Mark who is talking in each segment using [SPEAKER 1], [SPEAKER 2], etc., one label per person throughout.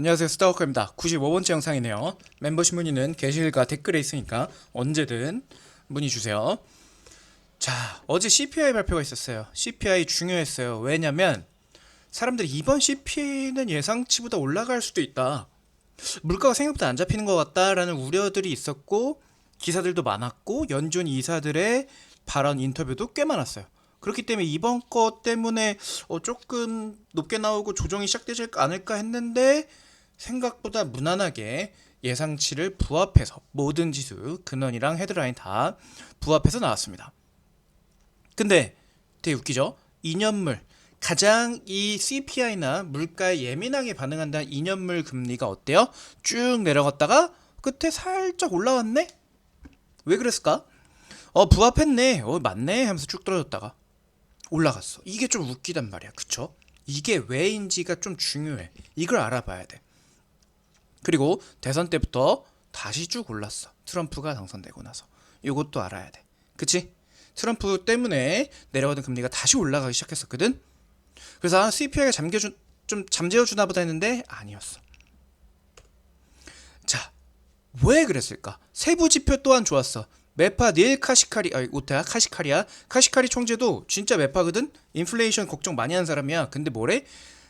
[SPEAKER 1] 안녕하세요. 스타워커입니다. 95번째 영상이네요. 멤버십 문의는 게시글과 댓글에 있으니까 언제든 문의 주세요. 자 어제 CPI 발표가 있었어요. CPI 중요했어요. 왜냐면 사람들이 이번 CPI는 예상치보다 올라갈 수도 있다. 물가가 생각보다 안 잡히는 것 같다라는 우려들이 있었고 기사들도 많았고 연준 이사들의 발언 인터뷰도 꽤 많았어요. 그렇기 때문에 이번 거 때문에 어 조금 높게 나오고 조정이 시작되지 않을까 했는데 생각보다 무난하게 예상치를 부합해서 모든 지수 근원이랑 헤드라인 다 부합해서 나왔습니다. 근데 되게 웃기죠? 2년물 가장 이 CPI나 물가에 예민하게 반응한다는 2년물 금리가 어때요? 쭉 내려갔다가 끝에 살짝 올라왔네? 왜 그랬을까? 어 부합했네. 어 맞네 하면서 쭉 떨어졌다가 올라갔어. 이게 좀 웃기단 말이야. 그쵸? 이게 왜인지가 좀 중요해. 이걸 알아봐야 돼. 그리고 대선 때부터 다시 쭉 올랐어. 트럼프가 당선되고 나서. 이것도 알아야 돼. 그치? 트럼프 때문에 내려가던 금리가 다시 올라가기 시작했었거든? 그래서 CPI가 잠겨준, 좀 잠재워주나 보다 했는데 아니었어. 자, 왜 그랬을까? 세부 지표 또한 좋았어. 메파 닐 카시카리 아 오타야 카시카리야 카시카리 총재도 진짜 메파거든 인플레이션 걱정 많이 하는 사람이야 근데 뭐래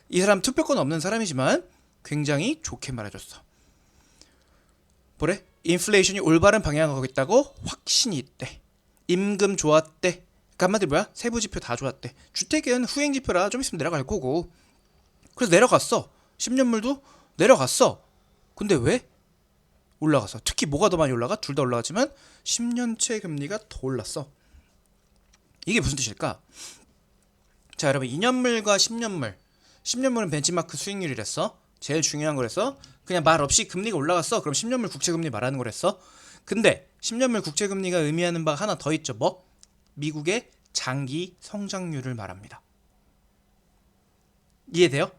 [SPEAKER 1] 이 사람 투표권 없는 사람이지만 굉장히 좋게 말해줬어 뭐래 인플레이션이 올바른 방향을 가고 있다고 확신이 있대 임금 좋았대 그러니까 한마디로 뭐야 세부 지표 다 좋았대 주택은 후행 지표라 좀 있으면 내려갈 거고 그래서 내려갔어 10년물도 내려갔어 근데 왜 올라갔어. 특히 뭐가 더 많이 올라가? 둘 다 올라갔지만 10년채 금리가 더 올랐어. 이게 무슨 뜻일까? 자, 여러분 2년물과 10년물. 10년물은 벤치마크 수익률이랬어. 제일 중요한 거랬어. 그냥 말 없이 금리가 올라갔어. 그럼 10년물 국채 금리 말하는 거랬어. 근데 10년물 국채 금리가 의미하는 바가 하나 더 있죠. 뭐? 미국의 장기 성장률을 말합니다. 이해돼요?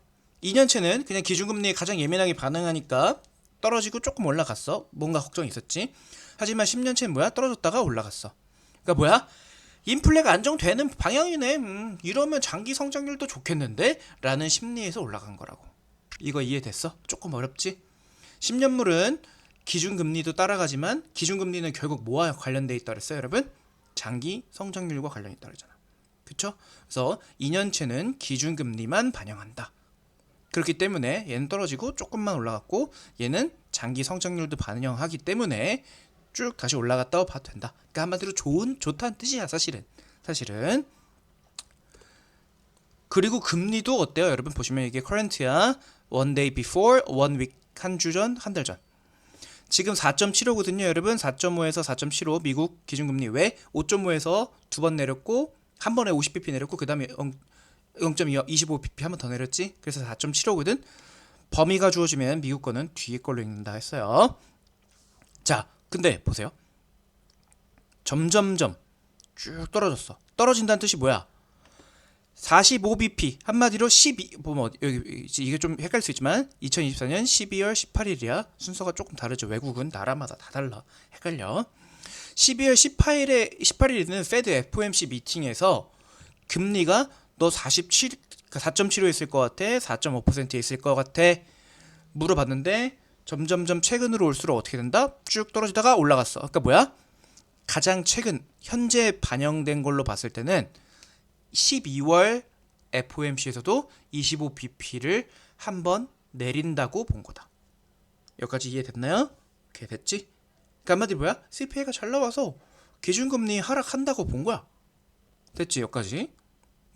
[SPEAKER 1] 2년채는 그냥 기준금리에 가장 예민하게 반응하니까 떨어지고 조금 올라갔어. 뭔가 걱정이 있었지. 하지만 10년치는 뭐야? 떨어졌다가 올라갔어. 그러니까 뭐야? 인플레가 안정되는 방향이네. 음, 이러면 장기 성장률도 좋겠는데? 라는 심리에서 올라간 거라고. 이거 이해됐어? 조금 어렵지? 10년물은 기준금리도 따라가지만 기준금리는 결국 뭐와 관련돼 있다 그랬어요, 여러분? 장기 성장률과 관련이 있다 그랬잖아. 그쵸? 그래서 2년치는 기준금리만 반영한다. 그렇기 때문에 얘는 떨어지고 조금만 올라갔고 얘는 장기 성장률도 반영하기 때문에 쭉 다시 올라갔다고 봐도 된다. 그러니까 한마디로 좋은 좋다는 뜻이야 사실은. 사실은 그리고 금리도 어때요? 여러분 보시면 이게 커런트야. One day before, one week 한 주 전, 한 달 전. 지금 4.75거든요, 여러분. 4.5에서 4.75 미국 기준금리 왜 5.5에서 두 번 내렸고 한 번에 50bp 내렸고 그다음에 0.25 25pp 한 번 더 내렸지. 그래서 4.75거든. 범위가 주어지면 미국 거는 뒤에 걸로 읽는다 했어요. 자, 근데 보세요. 점점점 쭉 떨어졌어. 떨어진다는 뜻이 뭐야? 45bp 한마디로 12 보면 어디- 여기 이게 좀 헷갈릴 수 있지만 2024년 12월 18일이야 순서가 조금 다르죠 외국은 나라마다 다 달라 헷갈려 12월 18일에 18일에는 페드 FOMC 미팅에서 금리가 너 47, 4.75 있을 것 같아? 4.5%에 있을 것 같아? 물어봤는데 점점점 최근으로 올수록 어떻게 된다? 쭉 떨어지다가 올라갔어. 그러니까 뭐야? 가장 최근 현재 반영된 걸로 봤을 때는 12월 FOMC에서도 25bp를 한번 내린다고 본 거다. 여기까지 이해됐나요? 오케이 됐지? 그러니까 한마디로 뭐야? CPI가 잘 나와서 기준금리 하락한다고 본 거야. 됐지 여기까지?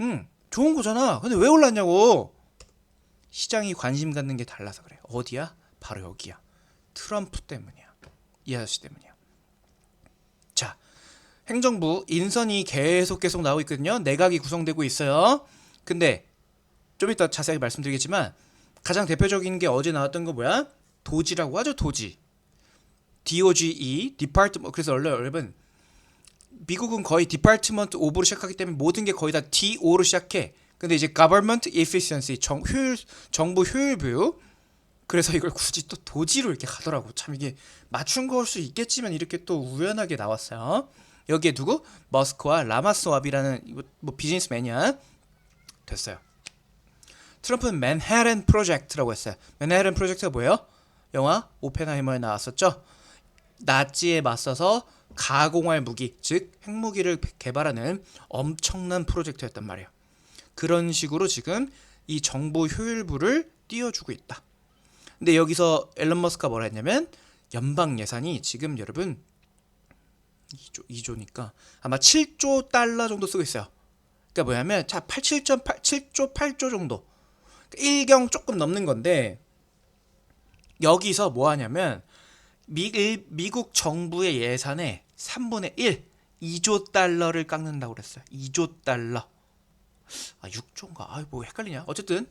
[SPEAKER 1] 응 좋은 거잖아. 근데 왜 올랐냐고. 시장이 관심 갖는 게 달라서 그래. 어디야? 바로 여기야. 트럼프 때문이야. 이 아저씨 때문이야. 자, 행정부 인선이 계속 계속 나오고 있거든요. 내각이 구성되고 있어요. 근데 좀 이따 자세하게 말씀드리겠지만 가장 대표적인 게 어제 나왔던 거 뭐야? 도지라고 하죠, 도지. DOGE, Department. 그래서 원래 여러분 미국은 거의 디파트먼트 오브로 시작하기 때문에 모든 게 거의 다 DO로 시작해. 근데 이제 government efficiency 정 효율 정부 효율부 그래서 이걸 굳이 또 도지로 이렇게 가더라고. 참 이게 맞춘 거일 수 있겠지만 이렇게 또 우연하게 나왔어요. 여기에 누구? 머스크와 라마스와비라는 뭐 비즈니스맨이야. 됐어요. 트럼프는 맨해튼 프로젝트라고 했어요. 맨해튼 프로젝트가 뭐예요? 영화 오펜하이머에 나왔었죠. 나치에 맞서서 가공할 무기, 즉 핵무기를 개발하는 엄청난 프로젝트였단 말이에요. 그런 식으로 지금 이 정보 효율부를 띄워주고 있다. 근데 여기서 앨런 머스크가 뭐라 했냐면 연방 예산이 지금 여러분 2조 2조니까 아마 7조 달러 정도 쓰고 있어요. 그러니까 뭐냐면 자 87.8 7조 8조 정도. 그러니까 1경 조금 넘는 건데 여기서 뭐 하냐면 미, 일- 미국 정부의 예산의 3분의 1, 2조 달러를 깎는다고 그랬어요. 2조 달러. 아, 6조인가? 아, 뭐 헷갈리냐? 어쨌든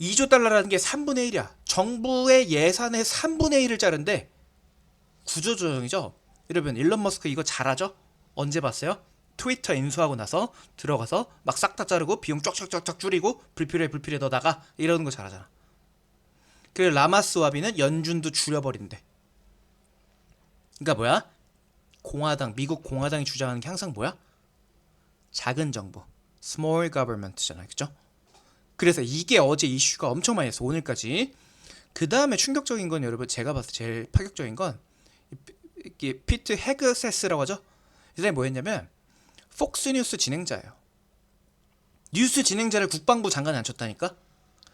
[SPEAKER 1] 2조 달러라는 게 3분의 1이야. 정부의 예산의 3분의 1을 자른데 구조조정이죠. 여러분, 일론 머스크 이거 잘하죠? 언제 봤어요? 트위터 인수하고 나서 들어가서 막 싹 다 자르고 비용 쫙쫙쫙쫙 줄이고 불필요해 불필요해 너다가 이러는 거 잘하잖아. 그 라마스와비는 연준도 줄여버린대. 그러니까 뭐야? 공화당 미국 공화당이 주장하는 게 항상 뭐야? 작은 정부, small government잖아, 그죠? 그래서 이게 어제 이슈가 엄청 많이 했어 오늘까지. 그 다음에 충격적인 건 여러분 제가 봤을 때 제일 파격적인 건 이게 피트 헤그세스라고 하죠. 이 사람이 뭐였냐면 폭스뉴스 진행자예요. 뉴스 진행자를 국방부 장관에 앉혔다니까.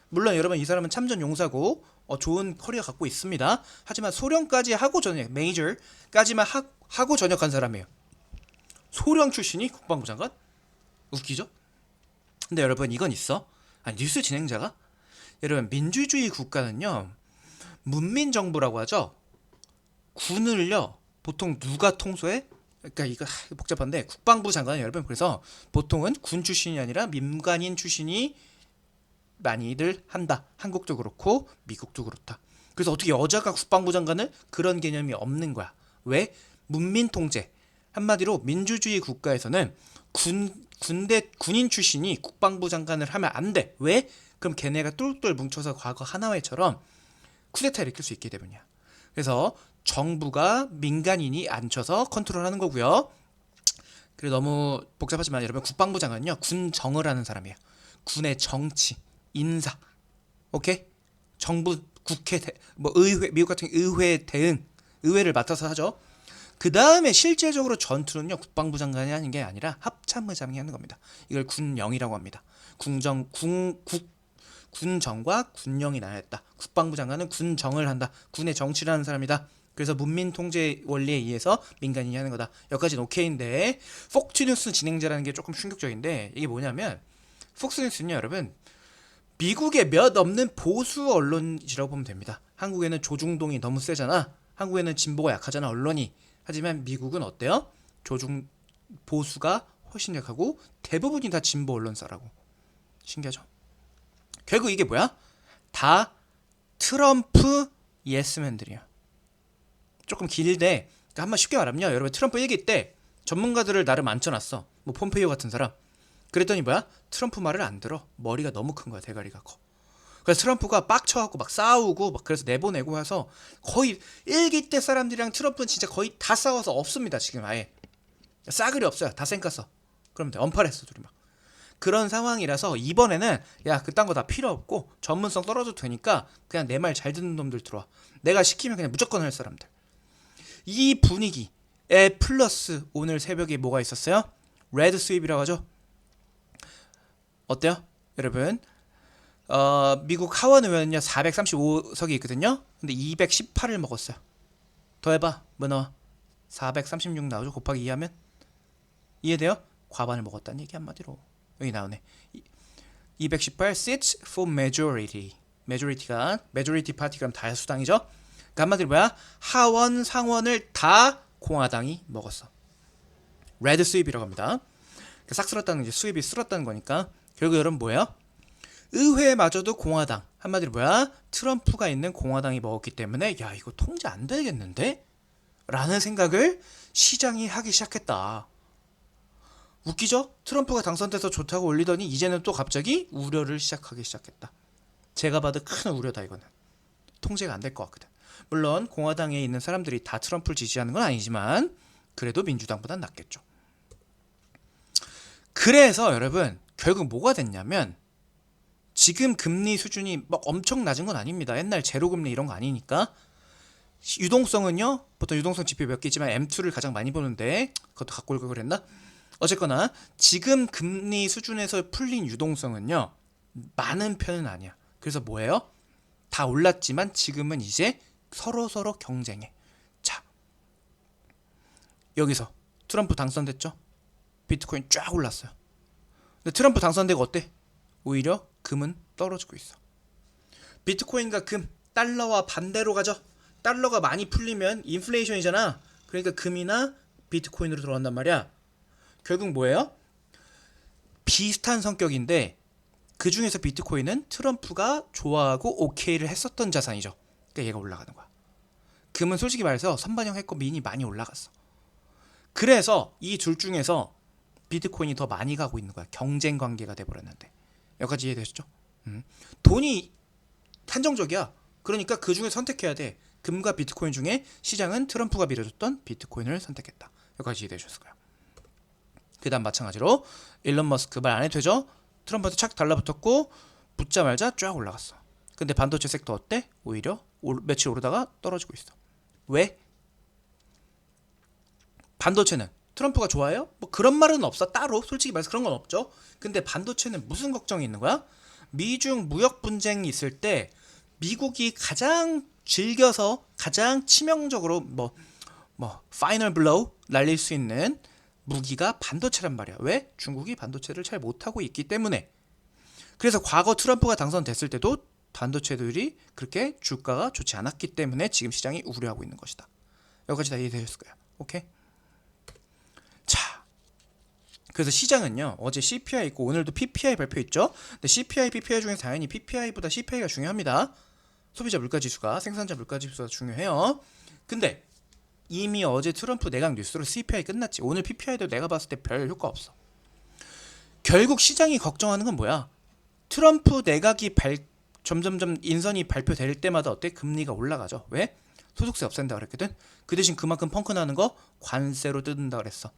[SPEAKER 1] 물론 여러분 이 사람은 참전 용사고 어, 좋은 커리어 갖고 있습니다. 하지만 소령까지 하고 전역, 메이저까지만 하, 하고 전역한 사람이에요. 소령 출신이 국방부 장관? 웃기죠? 근데 여러분 이건 있어. 아니, 뉴스 진행자가 여러분 민주주의 국가는요 문민 정부라고 하죠. 군을요 보통 누가 통솔해? 그러니까 이거 하, 복잡한데 국방부 장관은 여러분 그래서 보통은 군 출신이 아니라 민간인 출신이 많이들 한다. 한국도 그렇고 미국도 그렇다. 그래서 어떻게 여자가 국방부 장관을 그런 개념이 없는 거야. 왜? 문민 통제. 한마디로 민주주의 국가에서는 군 군대 군인 출신이 국방부 장관을 하면 안 돼. 왜? 그럼 걔네가 똘똘 뭉쳐서 과거 하나회처럼 쿠데타 일으킬 수 있기 때문이야. 그래서 정부가 민간인이 앉혀서 컨트롤하는 거고요. 그래 너무 복잡하지만 여러분 국방부 장관은요 군정을 하는 사람이에요. 군의 정치, 인사, 오케이? 정부, 국회, 대, 뭐 의회, 미국 같은 의회 대응, 의회를 맡아서 하죠. 그 다음에 실제적으로 전투는요 국방부 장관이 하는 게 아니라 합참의장이 하는 겁니다. 이걸 군영이라고 합니다. 군정, 군, 국, 군정과 군영이 나뉘었다. 국방부 장관은 군정을 한다. 군의 정치를 하는 사람이다. 그래서 문민 통제 원리에 의해서 민간인이 하는 거다. 여기까지는 오케이인데 폭스뉴스 진행자라는 게 조금 충격적인데 이게 뭐냐면 폭스뉴스는요 여러분 미국의 몇 없는 보수 언론이라고 보면 됩니다. 한국에는 조중동이 너무 세잖아. 한국에는 진보가 약하잖아 언론이. 하지만 미국은 어때요? 조중 보수가 훨씬 약하고 대부분이 다 진보 언론사라고. 신기하죠? 결국 이게 뭐야? 다 트럼프 예스맨들이야. 조금 길대. 그러니까 한번 쉽게 말하면요. 여러분 트럼프 얘기 때 전문가들을 나름 앉혀놨어. 뭐 폼페이오 같은 사람. 그랬더니 뭐야? 트럼프 말을 안 들어. 머리가 너무 큰 거야. 대가리가 커. 그래서 트럼프가 빡쳐갖고 막 싸우고 막 그래서 내보내고 해서 거의 일기 때 사람들이랑 트럼프는 진짜 거의 다 싸워서 없습니다. 지금 아예 싸그리 없어요. 다 쌩깠어. 그러면 돼. 언팔했어 둘이 막. 그런 상황이라서 이번에는 야 그딴 거 다 필요 없고 전문성 떨어져도 되니까 그냥 내 말 잘 듣는 놈들 들어와. 내가 시키면 그냥 무조건 할 사람들. 이 분위기에 플러스 오늘 새벽에 뭐가 있었어요? 레드 스윕이라고 하죠. 어때요? 여러분 어, 미국 하원 의원은요 435석이 있거든요. 근데 218을 먹었어요. 더 해봐 뭐 나와? 436 나오죠 곱하기 2하면 이해돼요? 과반을 먹었다는 얘기 한마디로 여기 나오네. 218 seats for majority. majority가 majority 파티 그럼 다수당이죠. 그러니까 한마디로 뭐야? 하원 상원을 다 공화당이 먹었어. 레드 수입이라고 합니다. 그러니까 싹 쓸었다는 게 수입이 쓸었다는 거니까 결국 여러분 뭐예요? 의회마저도 공화당 한마디로 뭐야? 트럼프가 있는 공화당이 먹었기 때문에 야 이거 통제 안 되겠는데? 라는 생각을 시장이 하기 시작했다. 웃기죠? 트럼프가 당선돼서 좋다고 올리더니 이제는 또 갑자기 우려를 시작하기 시작했다. 제가 봐도 큰 우려다 이거는. 통제가 안 될 것 같거든. 물론 공화당에 있는 사람들이 다 트럼프를 지지하는 건 아니지만 그래도 민주당보단 낫겠죠. 그래서 여러분 결국 뭐가 됐냐면 지금 금리 수준이 막 엄청 낮은 건 아닙니다. 옛날 제로 금리 이런 거 아니니까. 유동성은요. 보통 유동성 지표 몇개 있지만 M2를 가장 많이 보는데 그것도 갖고 올 걸 그랬나? 어쨌거나 지금 금리 수준에서 풀린 유동성은요. 많은 편은 아니야. 그래서 뭐예요? 다 올랐지만 지금은 이제 서로 서로 경쟁해. 자, 여기서 트럼프 당선됐죠? 비트코인 쫙 올랐어요. 근데 트럼프 당선되고 어때? 오히려 금은 떨어지고 있어. 비트코인과 금, 달러와 반대로 가죠. 달러가 많이 풀리면 인플레이션이잖아. 그러니까 금이나 비트코인으로 들어간단 말이야. 결국 뭐예요? 비슷한 성격인데 그 중에서 비트코인은 트럼프가 좋아하고 오케이를 했었던 자산이죠. 그러니까 얘가 올라가는 거야. 금은 솔직히 말해서 선반영 했고 민이 많이 올라갔어. 그래서 이 둘 중에서 비트코인이 더 많이 가고 있는 거야. 경쟁 관계가 돼버렸는데 여기까지 이해되셨죠? 음. 돈이 한정적이야. 그러니까 그 중에 선택해야 돼. 금과 비트코인 중에 시장은 트럼프가 밀어줬던 비트코인을 선택했다. 여기까지 이해되셨을 거야. 그다음 마찬가지로 일론 머스크 말 안 해도 되죠? 트럼프한테 착 달라붙었고 붙자말자 쫙 올라갔어. 근데 반도체 섹터 어때? 오히려 올- 며칠 오르다가 떨어지고 있어. 왜? 반도체는 트럼프가 좋아해요? 뭐 그런 말은 없어 따로 솔직히 말해서 그런 건 없죠. 근데 반도체는 무슨 걱정이 있는 거야? 미중 무역 분쟁이 있을 때 미국이 가장 즐겨서 가장 치명적으로 뭐뭐 파이널 블로우 날릴 수 있는 무기가 반도체란 말이야. 왜? 중국이 반도체를 잘 못하고 있기 때문에. 그래서 과거 트럼프가 당선됐을 때도 반도체들이 그렇게 주가가 좋지 않았기 때문에 지금 시장이 우려하고 있는 것이다. 여기까지 다 이해되셨을 거예요. 오케이? 자, 그래서 시장은요 어제 CPI 있고 오늘도 PPI 발표 있죠. 근데 CPI, PPI 중에 당연히 PPI보다 CPI가 중요합니다. 소비자 물가지수가 생산자 물가지수가 중요해요. 근데 이미 어제 트럼프 내각 뉴스로 CPI 끝났지. 오늘 PPI도 내가 봤을 때 별 효과 없어. 결국 시장이 걱정하는 건 뭐야? 트럼프 내각이 발, 점점점 인선이 발표될 때마다 어때? 금리가 올라가죠. 왜? 소득세 없앤다 그랬거든. 그 대신 그만큼 펑크 나는 거 관세로 뜯는다 그랬어.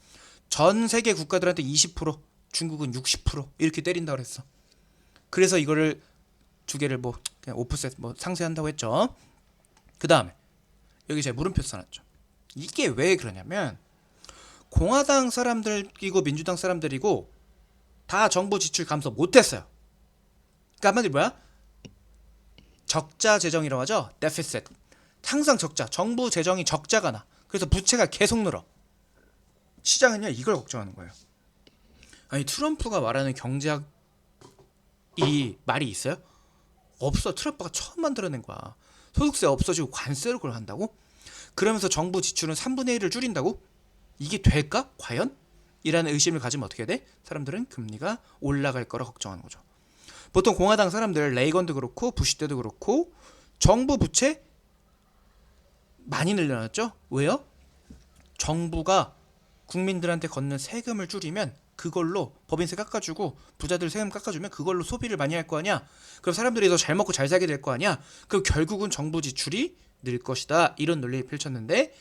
[SPEAKER 1] 전 세계 국가들한테 20%, 중국은 60% 이렇게 때린다 그랬어. 그래서 이거를 두 개를 뭐 그냥 오프셋 뭐 상세한다고 했죠. 그 다음에 여기 제가 물음표 써놨죠. 이게 왜 그러냐면 공화당 사람들이고 민주당 사람들이고 다 정부 지출 감소 못했어요. 그러니까 한마디로 뭐야? 적자 재정이라고 하죠. 데피셋. 항상 적자. 정부 재정이 적자가 나. 그래서 부채가 계속 늘어. 시장은요 이걸 걱정하는 거예요. 아니 트럼프가 말하는 경제학 이 말이 있어요? 없어. 트럼프가 처음 만들어낸 거야. 소득세 없어지고 관세를 그걸 한다고? 그러면서 정부 지출은 3분의 1을 줄인다고? 이게 될까? 과연? 이라는 의심을 가지면 어떻게 돼? 사람들은 금리가 올라갈 거라 걱정하는 거죠. 보통 공화당 사람들 레이건도 그렇고 부시 때도 그렇고 정부 부채 많이 늘려놨죠? 왜요? 정부가 국민들한테 걷는 세금을 줄이면 그걸로 법인세 깎아주고 부자들 세금 깎아주면 그걸로 소비를 많이 할 거 아니야. 그럼 사람들이 더 잘 먹고 잘 살게 될 거 아니야. 그럼 결국은 정부 지출이 늘 것이다. 이런 논리를 펼쳤는데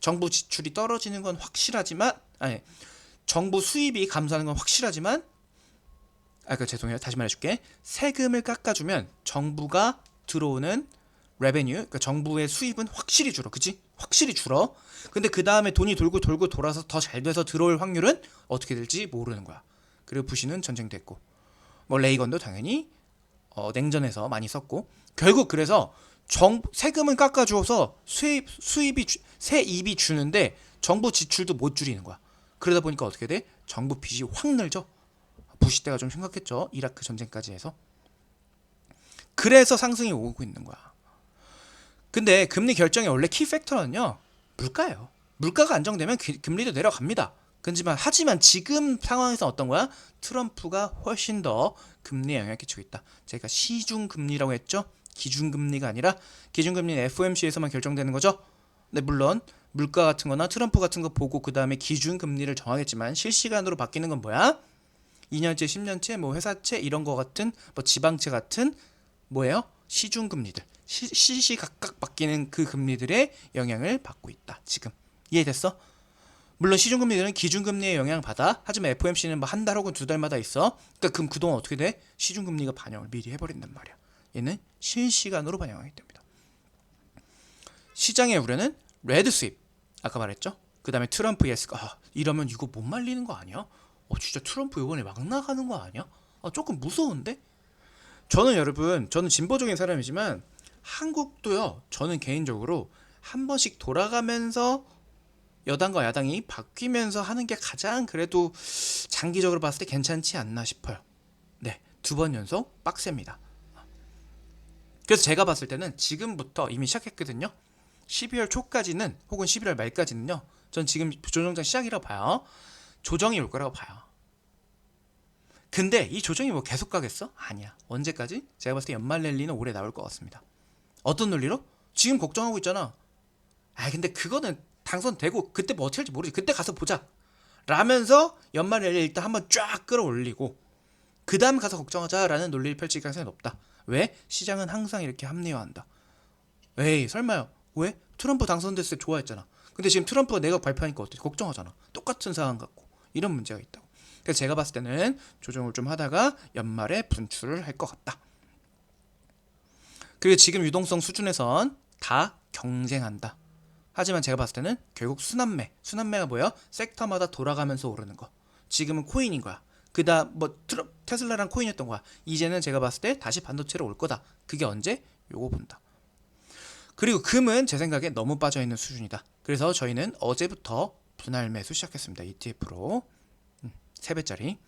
[SPEAKER 1] 정부 지출이 떨어지는 건 확실하지만 아니 정부 수입이 감소하는 건 확실하지만 아그 죄송해요. 다시 말해줄게. 세금을 깎아주면 정부가 들어오는 레베뉴, 그러니까 정부의 수입은 확실히 줄어, 그치? 확실히 줄어. 근데 그 다음에 돈이 돌고 돌고 돌아서 더 잘 돼서 들어올 확률은 어떻게 될지 모르는 거야. 그리고 부시는 전쟁됐고, 뭐 레이건도 당연히 어, 냉전에서 많이 썼고, 결국 그래서 정 세금은 깎아주어서 수입 수입이 주- 세입이 주는데 정부 지출도 못 줄이는 거야. 그러다 보니까 어떻게 돼? 정부 빚이 확 늘죠. 부시 때가 좀 심각했죠. 이라크 전쟁까지 해서. 그래서 상승이 오고 있는 거야. 근데 금리 결정의 원래 키 팩터는요 물가예요. 물가가 안정되면 기- 금리도 내려갑니다. 하지만 하지만 지금 상황에서 어떤 거야? 트럼프가 훨씬 더 금리에 영향을 끼치고 있다. 제가 시중 금리라고 했죠. 기준 금리가 아니라 기준 금리는 FOMC에서만 결정되는 거죠. 네 물론 물가 같은 거나 트럼프 같은 거 보고 그다음에 기준 금리를 정하겠지만 실시간으로 바뀌는 건 뭐야? 2년째, 10년째, 뭐 회사채 이런 거 같은 뭐 지방채 같은 뭐예요? 시중 금리들. 시, 시시각각 바뀌는 그 금리들의 영향을 받고 있다. 지금 이해됐어? 물론 시중금리는 기준금리에 영향을 받아 하지만 FOMC는 뭐 한 달 혹은 두 달마다 있어 그러니까 그럼 그동안 어떻게 돼? 시중금리가 반영을 미리 해버린단 말이야 얘는 실시간으로 반영하기 때문이다 시장의 우려는 레드 수입 아까 말했죠 그 다음에 트럼프 예스가 아, 이러면 이거 못 말리는 거 아니야? 어 진짜 트럼프 이번에 막 나가는 거 아니야? 아, 조금 무서운데? 저는 여러분 저는 진보적인 사람이지만 한국도요 저는 개인적으로 한 번씩 돌아가면서 여당과 야당이 바뀌면서 하는 게 가장 그래도 장기적으로 봤을 때 괜찮지 않나 싶어요. 네, 두 번 연속 빡셉니다. 그래서 제가 봤을 때는 지금부터 이미 시작했거든요. 12월 초까지는 혹은 11월 말까지는요. 전 지금 조정장 시작이라고 봐요. 조정이 올 거라고 봐요. 근데 이 조정이 뭐 계속 가겠어? 아니야. 언제까지? 제가 봤을 때 연말 랠리는 올해 나올 것 같습니다. 어떤 논리로? 지금 걱정하고 있잖아. 아 근데 그거는 당선되고 그때 뭐 어떻게 할지 모르지. 그때 가서 보자. 라면서 연말 랠리 일단 한번 쫙 끌어올리고 그 다음 가서 걱정하자라는 논리를 펼칠 가능성이 높다. 왜? 시장은 항상 이렇게 합리화한다. 에이 설마요. 왜? 트럼프 당선됐을 때 좋아했잖아. 근데 지금 트럼프가 내가 발표하니까 어때? 걱정하잖아. 똑같은 상황 같고 이런 문제가 있다고. 그래서 제가 봤을 때는 조정을 좀 하다가 연말에 분출을 할 것 같다. 그리고 지금 유동성 수준에선 다 경쟁한다. 하지만 제가 봤을 때는 결국 순환매. 순환매가 뭐야? 섹터마다 돌아가면서 오르는 거. 지금은 코인인 거야. 그다 뭐 트러, 테슬라랑 코인이었던 거야. 이제는 제가 봤을 때 다시 반도체로 올 거다. 그게 언제? 요거 본다. 그리고 금은 제 생각에 너무 빠져 있는 수준이다. 그래서 저희는 어제부터 분할 매수 시작했습니다. ETF로 음, 3배짜리.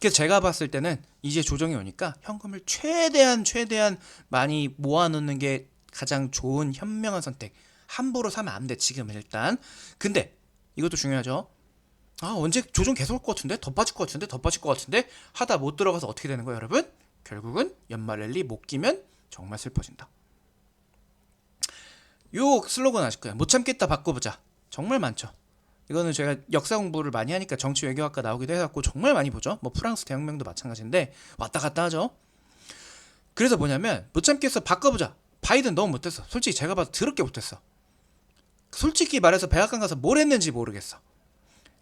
[SPEAKER 1] 그래서 제가 봤을 때는 이제 조정이 오니까 현금을 최대한 최대한 많이 모아놓는 게 가장 좋은 현명한 선택. 함부로 사면 안 돼. 지금 일단. 근데 이것도 중요하죠. 아 언제 조정 계속 올 것 같은데 더 빠질 것 같은데 더 빠질 것 같은데 하다 못 들어가서 어떻게 되는 거예요, 여러분? 결국은 연말 랠리 못 끼면 정말 슬퍼진다. 요 슬로건 아실 거예요. 못 참겠다 바꿔보자. 정말 많죠. 이거는 제가 역사 공부를 많이 하니까 정치 외교학과 나오기도 해갖고 정말 많이 보죠. 뭐 프랑스 대혁명도 마찬가지인데 왔다 갔다 하죠. 그래서 뭐냐면 못 참겠어 바꿔보자. 바이든 너무 못했어. 솔직히 제가 봐도 더럽게 못했어. 솔직히 말해서 백악관 가서 뭘 했는지 모르겠어.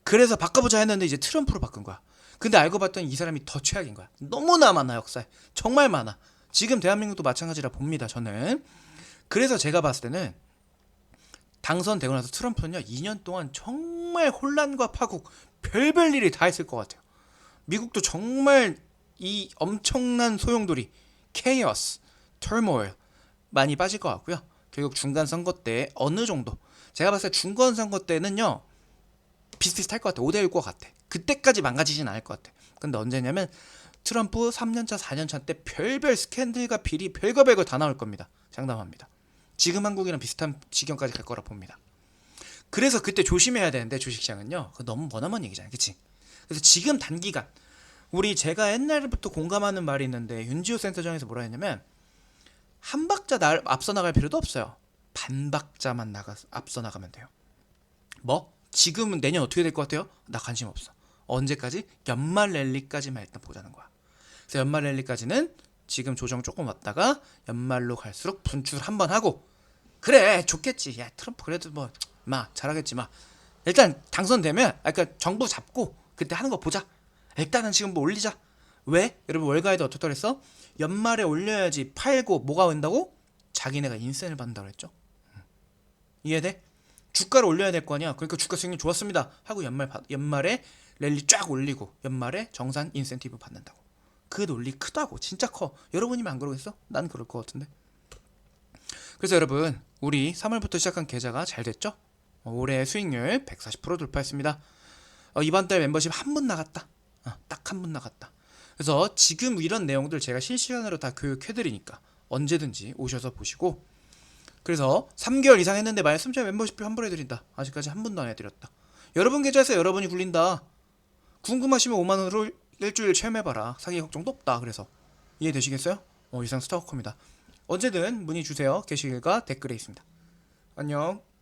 [SPEAKER 1] 그래서 바꿔보자 했는데 이제 트럼프로 바꾼 거야. 근데 알고 봤더니 이 사람이 더 최악인 거야. 너무나 많아 역사에. 정말 많아. 지금 대한민국도 마찬가지라 봅니다. 저는. 그래서 제가 봤을 때는 당선되고 나서 트럼프는요 2년 동안 정말 혼란과 파국 별별 일이 다 했을 것 같아요. 미국도 정말 이 엄청난 소용돌이 케이어스, 터모일 많이 빠질 것 같고요. 결국 중간 선거 때 어느 정도 제가 봤을 때 중간 선거 때는요 비슷비슷할 것 같아. 5대 1것 같아. 그때까지 망가지진 않을 것 같아. 근데 언제냐면 트럼프 3년차, 4년차 때 별별 스캔들과 비리 별거 별거 다 나올 겁니다. 장담합니다. 지금 한국이랑 비슷한 지경까지 갈 거라 봅니다. 그래서 그때 조심해야 되는데 주식시장은요. 너무 머나먼 얘기잖아요. 그치? 그래서 지금 단기간 우리 제가 옛날부터 공감하는 말이 있는데 윤지호 센터장에서 뭐라 했냐면 한 박자 날 앞서 나갈 필요도 없어요. 반 박자만 나가 앞서 나가면 돼요. 뭐? 지금은 내년 어떻게 될 것 같아요? 나 관심 없어. 언제까지? 연말 랠리까지만 일단 보자는 거야. 그래서 연말 랠리까지는 지금 조정 조금 왔다가 연말로 갈수록 분출 한번 하고 그래 좋겠지. 야 트럼프 그래도 뭐 마 잘하겠지 마. 일단 당선되면 아까 그러니까 정부 잡고 그때 하는 거 보자. 일단은 지금 뭐 올리자. 왜? 여러분 월가에도 어떻게 했어? 연말에 올려야지 팔고 뭐가 온다고? 자기네가 인센을 받는다고 그랬죠. 이해돼? 주가를 올려야 될 거 아니야. 그러니까 주가 수익률 좋았습니다. 하고 연말 받- 연말에 랠리 쫙 올리고 연말에 정산 인센티브 받는다고. 그 논리 크다고 진짜 커. 여러분이면 안 그러겠어? 난 그럴 것 같은데. 그래서 여러분 우리 3월부터 시작한 계좌가 잘 됐죠? 어, 올해 수익률 140% 돌파했습니다. 어, 이번 달 멤버십 한 분 나갔다. 어, 딱한 분 나갔다. 그래서 지금 이런 내용들 제가 실시간으로 다 교육해드리니까 언제든지 오셔서 보시고 그래서 3개월 이상 했는데 만약 숨차 멤버십비 환불해드린다. 아직까지 한 분도 안 해드렸다. 여러분 계좌에서 여러분이 굴린다. 궁금하시면 5만 원으로 일주일 체험해봐라. 사기 걱정도 없다. 그래서 이해되시겠어요? 어, 이상 스타워커입니다. 언제든 문의 주세요. 게시글과 댓글에 있습니다. 안녕.